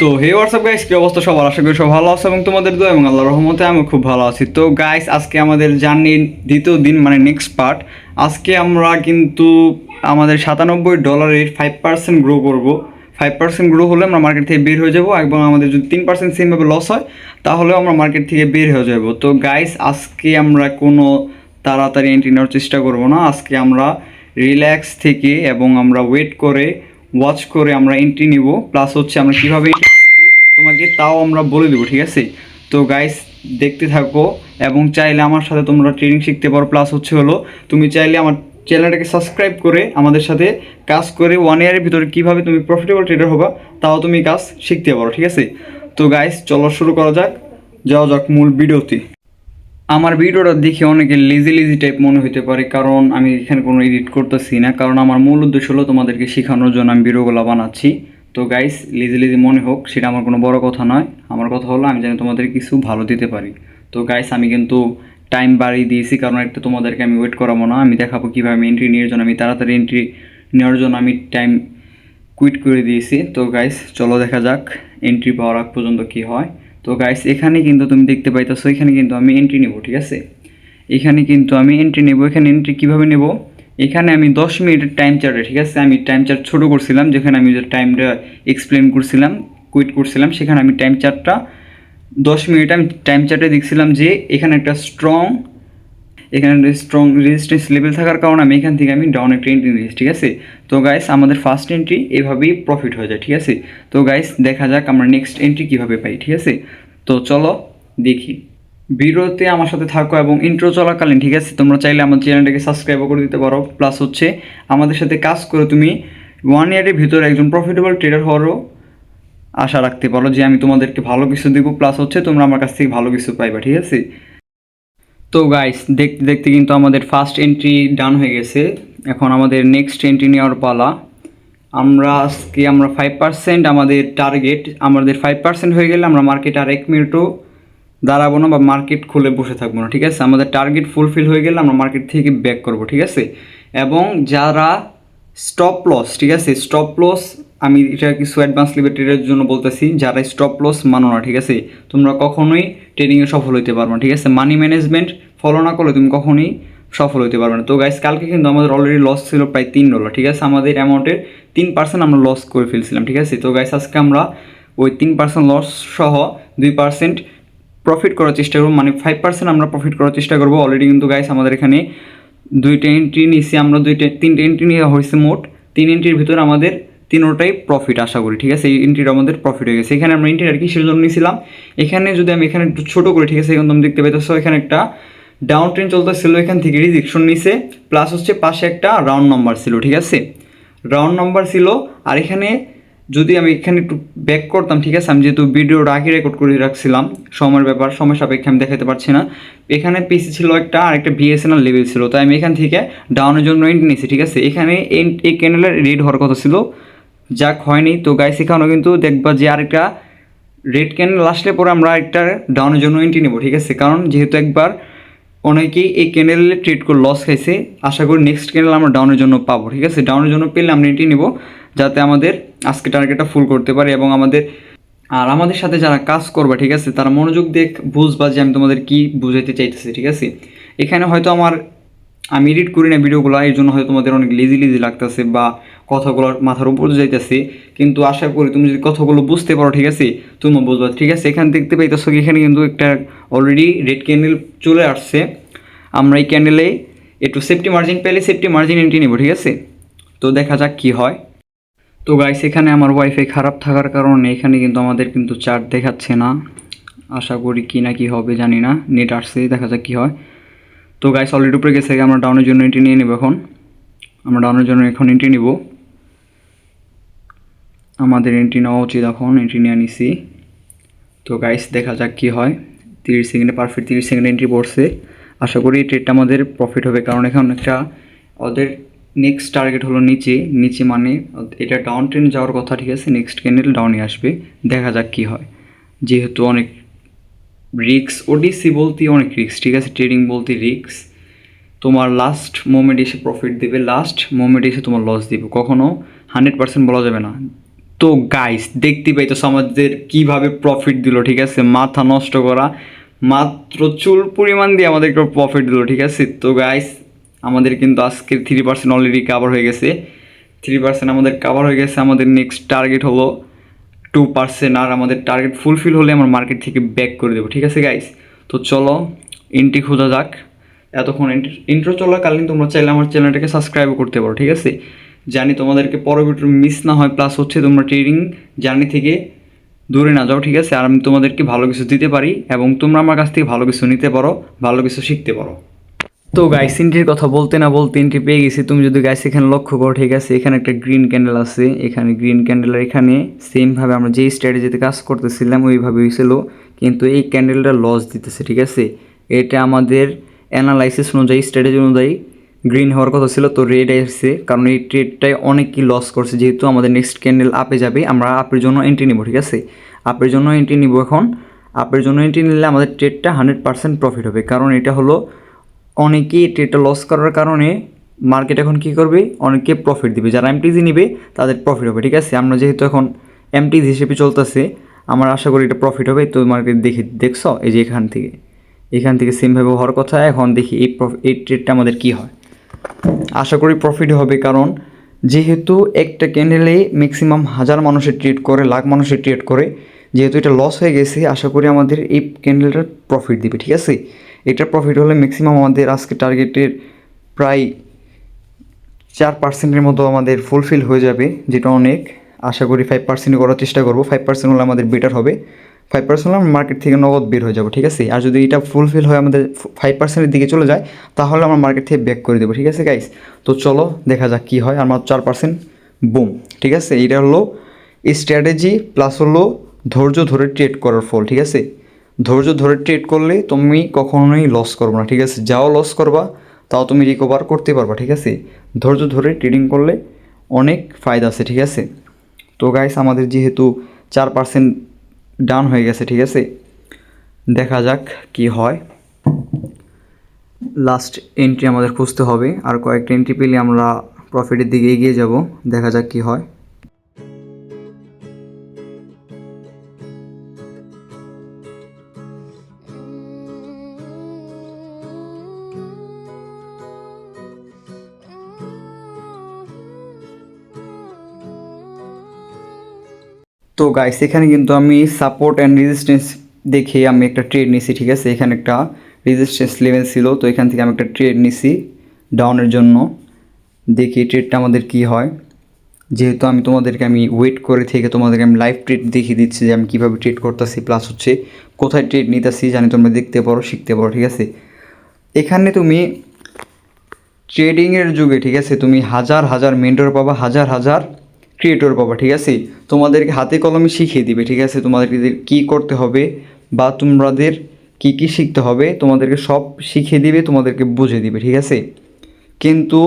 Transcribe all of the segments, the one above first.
তো হে WhatsApp guys কি অবস্থা সবার? আশা করি সব ভালো আছে এবং তোমাদের দোয়া এবং আল্লাহর রহমতে আমি খুব ভালো আছি। তো গাইস আজকে আমাদের জার্নির দ্বিতীয় দিন মানে নেক্সট পার্ট আজকে আমরা কিন্তু আমাদের সাতানব্বই ডলারের ফাইভ পার্সেন্ট গ্রো করব। ফাইভ পার্সেন্ট গ্রো হলে আমরা মার্কেট থেকে বের হয়ে যাব এবং আমাদের যদি তিন পার্সেন্ট সেমভাবে লস হয়, তাহলেও আমরা মার্কেট থেকে বের হয়ে যাব। তো গাইস আজকে আমরা কোনো তাড়াতাড়ি এন্ট্রি নেওয়ার চেষ্টা করব না। আজকে আমরা রিল্যাক্স থেকে এবং আমরা ওয়েট করে ওয়াচ করে আমরা এন্ট্রি নিব। প্লাস হচ্ছে আমরা কীভাবে তোমাকে তাও আমরা বলে দেবো, ঠিক আছে? তো গাইস দেখতে থাকো এবং চাইলে আমার সাথে তোমরা ট্রেনিং শিখতে পারো প্লাস হচ্ছে হলো, তুমি চাইলে আমার চ্যানেলটাকে সাবস্ক্রাইব করে আমাদের সাথে কাজ করে ওয়ান ইয়ারের ভিতরে কীভাবে তুমি প্রফিটেবল ট্রেডার হবা, তাও তুমি কাজ শিখতে পারো, ঠিক আছে? তো গাইস চলো শুরু করা যাক। যাওয়া যাক মূল ভিডিওতে। আমার ভিডিওটা দেখে অনেকে লেজি লেজি টাইপ মনে হতে পারে, কারণ আমি এখানে কোনো এডিট করতেছি না, কারণ আমার মূল উদ্দেশ্য হলো তোমাদেরকে শেখানোর জন্য আমি ভিডিওগুলো বানাচ্ছি। তো গাইস লেজি লেজি মনে হোক, সেটা আমার কোনো বড় কথা নয়। আমার কথা হলো, আমি যেন তোমাদের কিছু ভালো দিতে পারি। তো গাইস আমি কিন্তু টাইম বাড়িয়ে দিয়েছি, কারণ একটা তোমাদেরকে আমি ওয়েট করাবো না। আমি দেখাবো কীভাবে আমি এন্ট্রি নেওয়ার জন্য, আমি তাড়াতাড়ি এন্ট্রি নেওয়ার জন্য আমি টাইম কুইট করে দিয়েছি। তো গাইস চলো দেখা যাক এন্ট্রি পাওয়ার আগ পর্যন্ত কি হয়। তো গাইস এখানে কিন্তু তুমি দেখতে পাইতেছো, এখানে কিন্তু আমি এন্ট্রি নেব, ঠিক আছে? এখানে কিন্তু আমি এন্ট্রি নেব, এখানে এন্ট্রি কীভাবে নেব? এখানে আমি দশ মিনিটের টাইম চার্টে ঠিক আছে? আমি টাইম চার্ট ছোটো করছিলাম, যেখানে আমি যে টাইমটা এক্সপ্লেন করছিলাম কুইট করছিলাম, সেখানে আমি টাইম চার্টটা দশ মিনিট আমি টাইম চার্টে দেখছিলাম যে এখানে একটা স্ট্রং এখানে স্ট্রং রেজিস্ট্যান্স লেভেল থাকার কারণে আমি এখান থেকে আমি ডাউন একটা এন্ট্রি নিয়েছি, ঠিক আছে? তো গাইস আমাদের ফার্স্ট এন্ট্রি এভাবেই প্রফিট হয়ে যায়, ঠিক আছে? তো গাইস দেখা যাক আমরা নেক্সট এন্ট্রি কীভাবে পাই, ঠিক আছে? তো চলো দেখি। ভিডিওতে আমার সাথে থাকো এবং ইন্ট্রো চলাকালীন, ঠিক আছে? তোমরা চাইলে আমার চ্যানেলটাকে সাবস্ক্রাইবও করে দিতে পারো। প্লাস হচ্ছে, আমাদের সাথে কাজ করে তুমি ওয়ান ইয়ারের ভিতরে একজন প্রফিটেবল ট্রেডার হওয়ারও আশা রাখতে পারো যে আমি তোমাদেরকে ভালো কিছু দেবো। প্লাস হচ্ছে, তোমরা আমার কাছ থেকে ভালো কিছু পাইবা, ঠিক আছে? তো গাইস দেখতে দেখতে কিন্তু আমাদের ফার্স্ট এন্ট্রি ডান হয়ে গেছে। এখন আমাদের নেক্সট এন্ট্রি নেওয়ার পালা। আমরা আজকে আমরা ফাইভ পার্সেন্ট আমাদের টার্গেট আমাদের ফাইভ পার্সেন্ট হয়ে গেলে আমরা মার্কেট আর এক মিনিটও দাঁড়াবো না বা মার্কেট খুলে বসে থাকব না, ঠিক আছে? আমাদের টার্গেট ফুলফিল হয়ে গেলে আমরা মার্কেট থেকে ব্যাক করব, ঠিক আছে? এবং যারা স্টপ লস ঠিক আছে? স্টপ লস আমি এটা কিছু অ্যাডভান্স লিমিটেডের জন্য বলতেছি, যারা স্টপ লস মানো না, ঠিক আছে? তোমরা কখনোই ট্রেডিংয়ে সফল হতে পারবে না, ঠিক আছে? মানি ম্যানেজমেন্ট ফলো না করলে তুমি কখনোই সফল হতে পারবে না। তো গাইস কালকে কিন্তু আমাদের অলরেডি লস ছিল প্রায় তিন ডলার ঠিক আছে? আমাদের অ্যামাউন্টের তিন পার্সেন্ট আমরা লস করে ফেলছিলাম, ঠিক আছে? তো গাইস আজকে আমরা ওই তিন পার্সেন্ট লস সহ দুই পার্সেন্ট প্রফিট করার চেষ্টা করব। মানে ফাইভ পার্সেন্ট আমরা প্রফিট করার চেষ্টা করব। অলরেডি কিন্তু গাইস আমাদের এখানে দুইটা এন্ট্রি নিছি আমরা দুইটা, তিনটে এন্ট্রি নিয়ে হয়েছে মোট। তিন এন্ট্রির ভিতরে আমাদের তিনোটাই প্রফিট আশা করি, ঠিক আছে? এই এন্ট্রিটা আমাদের প্রফিট হয়ে গেছে। এখানে আমরা এন্ট্রি আর কিসের জন্য নিয়েছিলাম। এখানে যদি আমি এখানে একটু ছোটো করি, ঠিক আছে? এখন তুমি দেখতে পাইতেছো, এখানে একটা ডাউন ট্রেন চলতেছিল, এখান থেকে রিজেকশন নিছে। প্লাস হচ্ছে পাশে একটা রাউন্ড নাম্বার ছিল, ঠিক আছে? রাউন্ড নাম্বার ছিল, আর এখানে যদি আমি এখানে একটু ব্যাক করতাম, ঠিক আছে? আমি যেহেতু ভিডিওটা আগে রেকর্ড করে রাখছিলাম, সময়ের ব্যাপার, সময় সাপেক্ষে আমি দেখাতে পারছি না। এখানে পিসি ছিল একটা, আর একটা বিএসএনএল লেভেল ছিল। তাই আমি এখান থেকে ডাউনের জন্য এন্ট নিয়েছি, ঠিক আছে? এখানে এন- এই ক্যানেলের রেড হওয়ার কথা ছিল। যাক, হয়নি। তো গাইস এখানেও কিন্তু দেখবা যে আরেকটা রেড ক্যানেল আসলে পরে আমরা একটা ডাউনের জন্য এন্ট্রি নেব, ঠিক আছে? কারণ যেহেতু একবার অনেকেই এই ক্যানেলে ট্রেড করে লস খাইছে, আশা করি নেক্সট ক্যানেল আমরা ডাউনের জন্য পাবো, ঠিক আছে? ডাউনের জন্য পেলে আমরা এন্ট্রি নেব, যাতে আমাদের আজকে টার্গেটটা ফুল করতে পারি এবং আমাদের, আর আমাদের সাথে যারা কাজ করবে, ঠিক আছে, তারা মনোযোগ দিয়ে বুঝবা যে আমি তোমাদের কী বুঝাইতে চাইতেছি, ঠিক আছে? এখানে হয়তো আমার, আমি এডিট করি না ভিডিওগুলো, এই জন্য হয়তো তোমাদের অনেক লেজি লেজি লাগতেছে বা কথাগুলো মাথার উপর যাইতেছে। কিন্তু আশা করি তুমি যদি কথাগুলো বুঝতে পারো, ঠিক আছে, তুমি বুঝবা। ঠিক আছে, এখানে দেখতে পাইতেছো এখানে কিন্তু একটা অলরেডি রেড ক্যান্ডেল চলে আসছে। আমরা এই ক্যান্ডেলে একটু সেফটি মার্জিন পেলে সেফটি মার্জিন এন্ট্রি নেব, ঠিক আছে? তো দেখা যাক কি হয়। তো গাইস এখানে আমার ওয়াইফাই খারাপ থাকার কারণে এখানে কিন্তু আমাদের কিন্তু চার্ট দেখাচ্ছে না। আশা করি কি না কি হবে জানি না নেট আসছে, দেখা যাক কি হয়। তো গাইস অলরেডি উপরে গেছে, আমরা ডাউনের জন্য এন্ট্রি নিয়ে নেব এখন। আমরা ডাউনের জন্য এখন এন্ট্রি নিব। আমাদের এন্ট্রি নেওয়া উচিত এখন এন্ট্রি নিয়ে নিছি। তো গাইস দেখা যাক কি হয়। তিরিশ সেকেন্ডে পারফেক্ট তিরিশ সেকেন্ডে এন্ট্রি পড়ছে। আশা করি এই ট্রেডটা আমাদের প্রফিট হবে, কারণ এখন একটা ওদের নেক্সট টার্গেট হলো নিচে। নিচে মানে এটা ডাউন ট্রেন যাওয়ার কথা ঠিক আছে নেক্সট ক্যান্ডেল ডাউনে আসবে, দেখা যাক কি হয়। যেহেতু অনেক রিক্স ওডিসি বলতে অনেক রিক্স ঠিক আছে? ট্রেডিং বলতে রিক্স তোমার লাস্ট মোমেন্ট এসে প্রফিট দেবে লাস্ট মোমেন্ট এসে তোমার লস দিবে। কখনো হান্ড্রেড পার্সেন্ট বলা যাবে না। তো গাইস দেখতে পাই তো আমাদের কীভাবে প্রফিট দিল, ঠিক আছে? মাথা নষ্ট করা, মাত্র চুল পরিমাণ দিয়ে আমাদেরকে প্রফিট দিল, ঠিক আছে? তো গাইস আমাদের কিন্তু আজকে থ্রি পার্সেন্ট অলরেডি কাভার হয়ে গেছে। থ্রি পার্সেন্ট আমাদের কাভার হয়ে গেছে, আমাদের নেক্সট টার্গেট হলো টু পার্সেন্ট আর আমাদের টার্গেট ফুলফিল হলে আমরা মার্কেট থেকে ব্যাক করে দেবো, ঠিক আছে গাইস তো চলো এন্ট্রি খোঁজা যাক। এতক্ষণ ইন্ট্রো চলাকালীন তোমরা চাইলে আমার চ্যানেলটাকে সাবস্ক্রাইব করতে পারো, ঠিক আছে? জানি তোমাদেরকে পরবর্তী মিস না হয় প্লাস হচ্ছে তোমরা ট্রেডিং জার্নি থেকে দূরে না যাও, ঠিক আছে? আর আমি তোমাদেরকে ভালো কিছু দিতে পারি এবং তোমরা আমার কাছ থেকে ভালো কিছু নিতে পারো, ভালো কিছু শিখতে পারো। তো গাইস এন্ট্রির কথা বলতে না বলতে এন্ট্রি পেয়ে গেছি। তুমি যদি গাইস এখানে লক্ষ্য করো, ঠিক আছে, এখানে একটা গ্রিন ক্যান্ডেল আছে। এখানে গ্রিন ক্যান্ডেলের এখানে সেমভাবে আমরা যেই স্ট্র্যাটেজিতে কাজ করতেছিলাম ওইভাবে হয়েছিল। কিন্তু এই ক্যান্ডেলটা লস দিতেছে, ঠিক আছে? এটা আমাদের অ্যানালাইসিস অনুযায়ী স্ট্র্যাটেজি অনুযায়ী গ্রিন হওয়ার কথা ছিল, তো রেড এসছে কারণ এই ট্রেডটাই অনেকই লস করছে। যেহেতু আমাদের নেক্সট ক্যান্ডেল আপে যাবে, আমরা আপের জন্য এন্ট্রি নিব, ঠিক আছে? আপের জন্য এন্ট্রি নিব এখন। আপের জন্য এন্ট্রি নিলে আমাদের ট্রেডটা হান্ড্রেড পার্সেন্ট প্রফিট হবে। কারণ এটা হলো অনেকেই ট্রেডটা লস করার কারণে মার্কেট এখন কী করবে? অনেকে প্রফিট দিবে। যারা এমটিজি নিবে, তাদের প্রফিট হবে, ঠিক আছে? আমরা যেহেতু এখন এমটিজি হিসেবে চলতেছে, আমার আশা করি এটা প্রফিট হবে। তো মার্কেট দেখি, দেখছ? এই যে এখান থেকে। এখান থেকে সেমভাবে হওয়ার কথা। এখন দেখি এই এই ট্রেডটা আমাদের কী হয়? আশা করি প্রফিট হবে কারণ যেহেতু একটা ক্যান্ডেলে ম্যাক্সিমাম হাজার মানুষের ট্রেড করে, লাখ মানুষের ট্রেড করে, যেহেতু এটা লস হয়ে গেছে, আশা করি আমাদের এই ক্যান্ডেলটার প্রফিট দিবে, ঠিক আছে? এটা প্রফিট হলে ম্যাক্সিমাম আমাদের আজকে টার্গেটের প্রায় চার পার্সেন্টের মতো আমাদের ফুলফিল হয়ে যাবে, যেটা অনেক। আশা করি ফাইভ পার্সেন্ট করার চেষ্টা করব। ফাইভ পার্সেন্ট হলে আমাদের বেটার হবে। ফাইভ পার্সেন্ট হলে আমরা মার্কেট থেকে নগদ বের হয়ে যাব, ঠিক আছে? আর যদি এটা ফুলফিল হয়ে আমাদের ফাইভ পার্সেন্টের দিকে চলে যায়, তাহলে আমরা মার্কেট থেকে ব্যাক করে দেবো, ঠিক আছে গাইস তো চলো, দেখা যাক কী হয়। আমার চার পার্সেন্ট বুম ঠিক আছে? এটা হলো স্ট্র্যাটেজি প্লাস হলো ধৈর্য ধরে ট্রেড করার ফল, ঠিক আছে? ধৈর্য ধরে ট্রেড করলে তুমি কখনোই লস করবে না, ঠিক আছে? যাও লস করবা, তাও তুমি রিকভার করতে পারবা, ঠিক আছে? ধৈর্য ধরে ট্রেডিং করলে অনেক ফায়দা আছে, ঠিক আছে? তো গাইস আমাদের যেহেতু চার পার্সেন্ট ডাউন হয়ে গেছে, ঠিক আছে? দেখা যাক কি হয়। লাস্ট এন্ট্রি আমাদের খুঁজতে হবে, আর কয়েকটা এন্ট্রি পেলে আমরা প্রফিটের দিকে এগিয়ে যাব, দেখা যাক কি হয়। তো গাইস এখানে কিন্তু আমি সাপোর্ট অ্যান্ড রেজিস্ট্যান্স দেখে আমি একটা ট্রেড নিছি, ঠিক আছে? এখানে একটা রেজিস্ট্যান্স লেভেল ছিল, তো এখান থেকে আমি একটা ট্রেড নিছি ডাউনের জন্য। দেখি ট্রেডটা আমাদের কি হয়। যেহেতু আমি তোমাদেরকে, আমি ওয়েট করে থেকে তোমাদেরকে আমি লাইভ ট্রেড দেখিয়ে দিচ্ছি যে আমি কীভাবে ট্রেড করতেছি প্লাস হচ্ছে কোথায় ট্রেড নিতেছি, জানি তোমরা দেখতে পারো, শিখতে পারো, ঠিক আছে? এখানে তুমি ট্রেডিংয়ের যুগে, ঠিক আছে? তুমি হাজার হাজার মেন্টর পাবা, হাজার হাজার ক্রিয়েটর পাবা, ঠিক আছে? তোমাদেরকে হাতে কলমে শিখিয়ে দিবে, ঠিক আছে? তোমাদেরকে কী করতে হবে বা তোমাদের কী কী শিখতে হবে, তোমাদেরকে সব শিখিয়ে দিবে, তোমাদেরকে বুঝে দিবে, ঠিক আছে? কিন্তু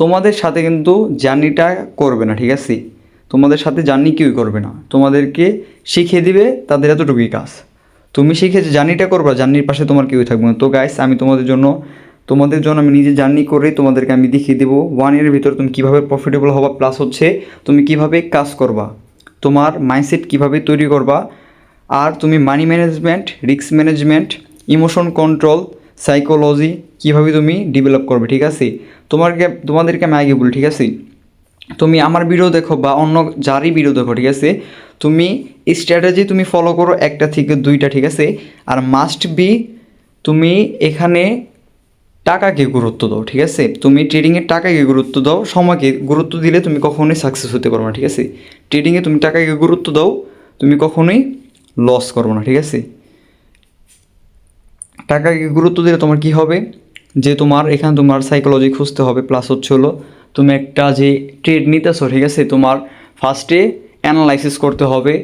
তোমাদের সাথে কিন্তু জার্নিটা করবে না, ঠিক আছে? তোমাদের সাথে জার্নি কেউই করবে না। তোমাদেরকে শিখিয়ে দিবে তাদের এতটুকুই কাজ। তুমি শিখে জার্নিটা করবা, জার্নির পাশে তোমার কেউই থাকবে না। তো গাইস আমি তোমাদের জন্য তোমাদের জন্য আমি নিজে জার্নি করে তোমাদেরকে আমি দেখিয়ে দেবো ওয়ান ইয়ারের ভিতর তুমি কীভাবে প্রফিটেবল হবা প্লাস হচ্ছে তুমি কীভাবে কাজ করবা, তোমার মাইন্ডসেট কীভাবে তৈরি করবা, আর তুমি money management risk management emotion control psychology কীভাবে তুমি ডেভেলপ করবে, ঠিক আছে? তোমাকে তোমাদেরকে আমি আগে বলি, ঠিক আছে? তুমি আমার ভিডিও দেখো বা অন্য যারই ভিডিও দেখো, ঠিক আছে? তুমি স্ট্র্যাটেজি তুমি ফলো করো একটা থেকে দুইটা, ঠিক আছে? আর মাস্ট বি তুমি এখানে টাকাকে গুরুত্ব দাও, ঠিক আছে? তুমি ট্রেডিংয়ের টাকাকে গুরুত্ব দাও, সময়কে গুরুত্ব দিলে তুমি কখনোই সাকসেস হতে পারবে না, ঠিক আছে? ট্রেডিংয়ে তুমি টাকাকে গুরুত্ব দাও, তুমি কখনোই লস করব না, ঠিক আছে? টাকাকে গুরুত্ব দিলে তোমার কি হবে? যে তোমার, এখানে তোমার সাইকোলজি খুঁজতে হবে প্লাস হচ্ছে হলো, তুমি একটা যে ট্রেড নিতেছো, ঠিক আছে? তোমার ফার্স্টে অ্যানালাইসিস করতে হবে,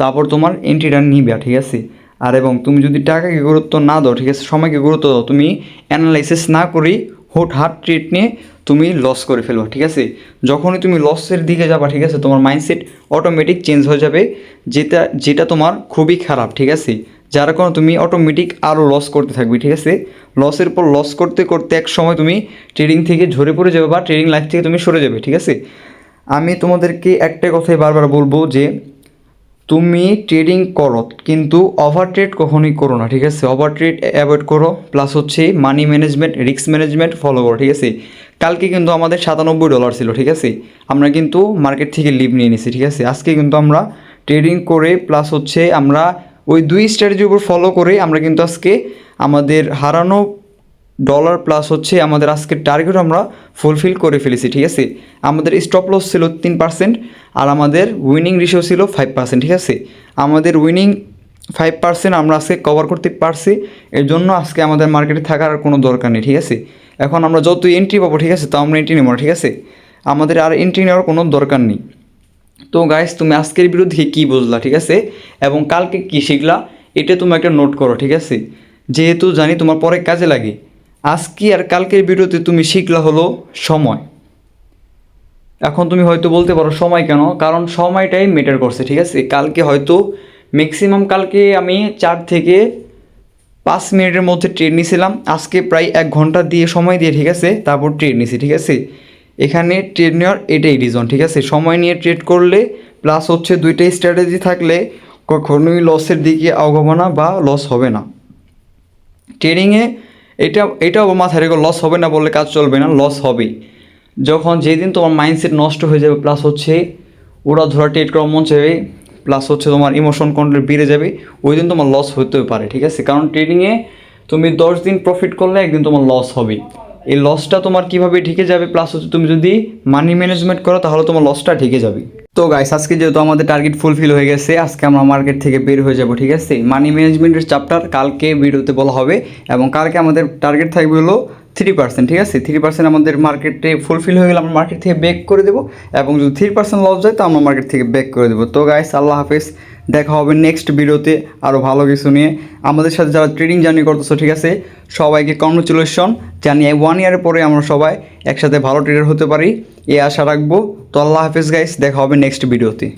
তারপর তোমার এন্ট্রিটা নিবে, ঠিক আছে? আর এবং তুমি যদি টাকাকে গুরুত্ব না দাও, ঠিক আছে, সময়কে গুরুত্ব দাও, তুমি অ্যানালাইসিস না করেই হুট হাট ট্রেড নিয়ে তুমি লস করে ফেলবা, ঠিক আছে? যখনই তুমি লসের দিকে যাবা, ঠিক আছে, তোমার মাইন্ডসেট অটোমেটিক চেঞ্জ হয়ে যাবে, যেটা যেটা তোমার খুবই খারাপ, ঠিক আছে? যার কারণে তুমি অটোমেটিক আরও লস করতে থাকবে, ঠিক আছে? লসের পর লস করতে করতে এক সময় তুমি ট্রেডিং থেকে ঝরে পড়ে যাবে বা ট্রেডিং লাইফ থেকে তুমি সরে যাবে, ঠিক আছে? আমি তোমাদেরকে একটা কথাই বারবার বলব যে তুমি ট্রেডিং করো, কিন্তু ওভার ট্রেড কখনোই করো না, ঠিক আছে? ওভার ট্রেড অ্যাভয়েড করো প্লাস হচ্ছে money management risk management follow করো, ঠিক আছে? কালকে কিন্তু আমাদের সাতানব্বই ডলার ছিল, ঠিক আছে? আমরা কিন্তু মার্কেট থেকে লিভ নিয়ে নিছি, ঠিক আছে? আজকে কিন্তু আমরা ট্রেডিং করে প্লাস হচ্ছে আমরা ওই দুই স্ট্র্যাটেজির উপর ফলো করে আমরা কিন্তু আজকে আমাদের হারানো ডলার প্লাস হচ্ছে আমাদের আজকের টার্গেট আমরা ফুলফিল করে ফেলেছি, ঠিক আছে? আমাদের স্টপ লস ছিল তিন পার্সেন্ট আর আমাদের উইনিং রেশিও ছিল ফাইভ পার্সেন্ট ঠিক আছে? আমাদের উইনিং ফাইভ পার্সেন্ট আমরা আজকে কভার করতে পারছি, এর জন্য আজকে আমাদের মার্কেটে থাকার কোনো দরকার নেই, ঠিক আছে? এখন আমরা যত এন্ট্রি পাবো, ঠিক আছে তো আমরা এন্ট্রি নেব ঠিক আছে? আমাদের আর এন্ট্রি নেওয়ার কোনো দরকার নেই। তো গাইস তুমি আজকের বিরুদ্ধে কী বুঝলা, ঠিক আছে? এবং কালকে কী শিখলা, এটা তুমি একটা নোট করো, ঠিক আছে? যেহেতু জানি তোমার পরে কাজে লাগে। আজকে আর কালকের ভিডিওতে তুমি শিখলা হলো সময়। এখন তুমি হয়তো বলতে পারো সময় কেন? কারণ সময়টাই মেটার করছে, ঠিক আছে? কালকে হয়তো ম্যাক্সিমাম কালকে আমি চার থেকে পাঁচ মিনিটের মধ্যে ট্রেড নিয়েছিলাম আজকে প্রায় এক ঘণ্টা দিয়ে সময় দিয়ে, ঠিক আছে? তারপর ট্রেড নিয়েছি ঠিক আছে? এখানে ট্রেড নেওয়ার এটাই রিজন ঠিক আছে? সময় নিয়ে ট্রেড করলে প্লাস হচ্ছে দুইটাই স্ট্র্যাটেজি থাকলে কখনোই লসের দিকে আগাবো না বা লস হবে না। ট্রেডিংয়ে এটা, এটাও মাথায় রেখে লস হবে না বললে কাজ চলবে না লস হবেই। যখন যেদিন তোমার মাইন্ডসেট নষ্ট হয়ে যাবে প্লাস হচ্ছে ওরা ধরা ট্রেড করা মন চাইবে প্লাস হচ্ছে তোমার ইমোশন কন্ট্রোল বেড়ে যাবে ওই দিন তোমার লস হতেও পারে, ঠিক আছে? কারণ ট্রেডিংয়ে তুমি দশ দিন প্রফিট করলে একদিন তোমার লস হবে এই লসটা তোমার কীভাবে ঢেকে যাবে প্লাস হচ্ছে তুমি যদি মানি ম্যানেজমেন্ট করো, তাহলে তোমার লসটা ঢেকে যাবে। তো গাইস আজকে যেহেতু আমাদের টার্গেট ফুলফিল হয়ে গেছে, আজকে আমরা মার্কেট থেকে বের হয়ে যাব, ঠিক আছে? মানি ম্যানেজমেন্টের চ্যাপ্টার কালকে ভিডিওতে বলা হবে এবং কালকে আমাদের টার্গেট থাকবে হলো থ্রি পার্সেন্ট ঠিক আছে? থ্রি পার্সেন্ট আমাদের মার্কেটে ফুলফিল হয়ে গেলে আমরা মার্কেট থেকে ব্যাক করে দেবো এবং যদি থ্রি পার্সেন্ট লস যায় তো আমরা মার্কেট থেকে ব্যাক করে দেবো। তো গাইস আল্লাহ হাফেজ। দেখা হবে নেক্সট ভিডিওতে আরও ভালো কিছু নিয়ে। আমাদের সাথে যারা ট্রেডিং জার্নি করতেছো, ঠিক আছে? সবাইকে কংগ্রেচুলেশন জানি ওয়ান ইয়ারের পরে আমরা সবাই একসাথে ভালো ট্রেডার হতে পারি। এ আশা রাখব। তো আল্লাহ হাফিজ গাইস দেখা হবে নেক্সট ভিডিওতে।